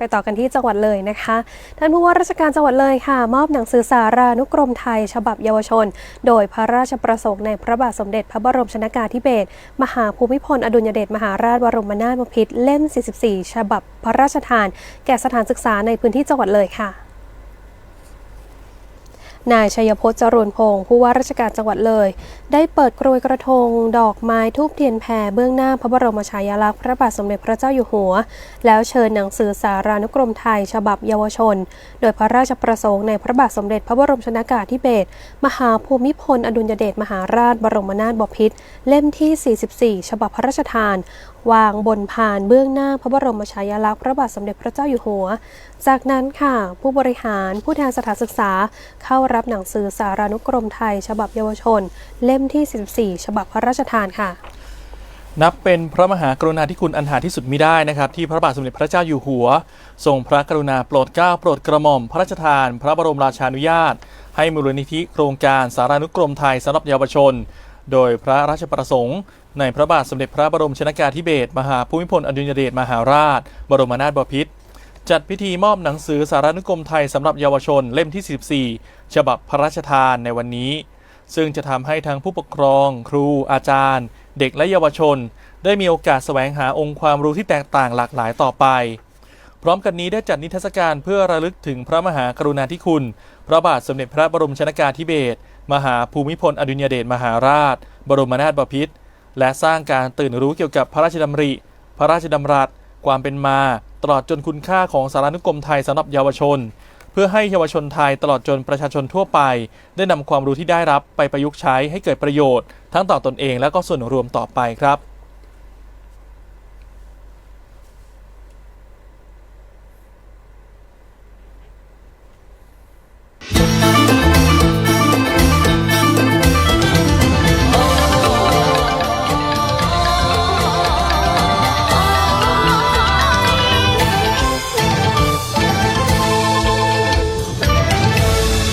ไปต่อกันที่จังหวัดเลยนะคะ ท่านผู้ว่าราชการจังหวัดเลยค่ะ มอบหนังสือสารานุกรมไทย ฉบับเยาวชน โดยพระราชประสงค์ในพระบาทสมเด็จพระบรมชนากาธิเบศรมหาภูมิพลอดุลยเดชมหาราชบรมนาถบพิตรเล่ม 44 ฉบับพระราชทาน แก่สถานศึกษาในพื้นที่จังหวัดเลยค่ะ นายชัยพจน์จรูนพงศ์ผู้ว่าราชการจังหวัดเลย ได้เปิดกรวยกระทง ดอกไม้ทูบเทียนแผ่เบื้องหน้าพระบรมฉายาลักษณ์พระบาทสมเด็จพระเจ้าอยู่หัว แล้วเชิญหนังสือสารานุกรมไทย ฉบับเยาวชน โดยพระราชประสงค์ในพระบาทสมเด็จพระบรมชนากาธิเบศรมหาภูมิพลอดุลยเดชมหาราชบรมนาถบพิตรเล่มที่ 44 ฉบับพระราชทานวางบนพานเบื้องหน้าพระบรมฉายาลักษณ์พระบาทสมเด็จพระเจ้าอยู่หัว จากนั้นค่ะ ผู้บริหารผู้แทนสถานศึกษา เข้ารับหนังสือสารานุกรมไทย ฉบับเยาวชน เล่มที่ 44 ฉบับพระราชทานค่ะ นับเป็นพระมหากรุณาธิคุณอันหาที่สุดมิได้นะครับ ที่พระบาทสมเด็จพระเจ้าอยู่หัว ทรงพระกรุณาโปรดเกล้าโปรดกระหม่อม พระราชทาน พระบรมราชานุญาต ให้มูลนิธิโครงการสารานุกรมไทยสำหรับเยาวชน โดยพระราชประสงค์ ในพระบาทสมเด็จพระบรมชนากาธิเบศรมหาภูมิพลอดุลยเดชมหาราช บรมนาถบพิตรจัดพิธีมอบหนังสือสารานุกรมไทยสำหรับเยาวชนเล่มที่44ฉบับพระราชทานในวันนี้ ซึ่งจะทำให้ทั้งผู้ปกครอง ครู อาจารย์ เด็กและเยาวชน ได้มีโอกาสแสวงหาองค์ความรู้ที่แตกต่างหลากหลายต่อไป พร้อมกันนี้ได้จัดนิทรรศการเพื่อระลึกถึงพระมหากรุณาธิคุณ พระบาทสมเด็จพระบรมชนากาธิเบศร มหาภูมิพลอดุญเดชมหาราช บรมนาถบพิตรและสร้างการตื่นรู้เกี่ยวกับพระราชดำริ พระราชดำรัส ความเป็นมา ตลอดจนคุณค่าของสารานุกรมไทยสำหรับเยาวชน เพื่อให้เยาวชนไทยตลอดจนประชาชนทั่วไป ได้นำความรู้ที่ได้รับไปประยุกต์ใช้ให้เกิดประโยชน์ ทั้งต่อตนเองและก็ส่วนรวมต่อไปครับ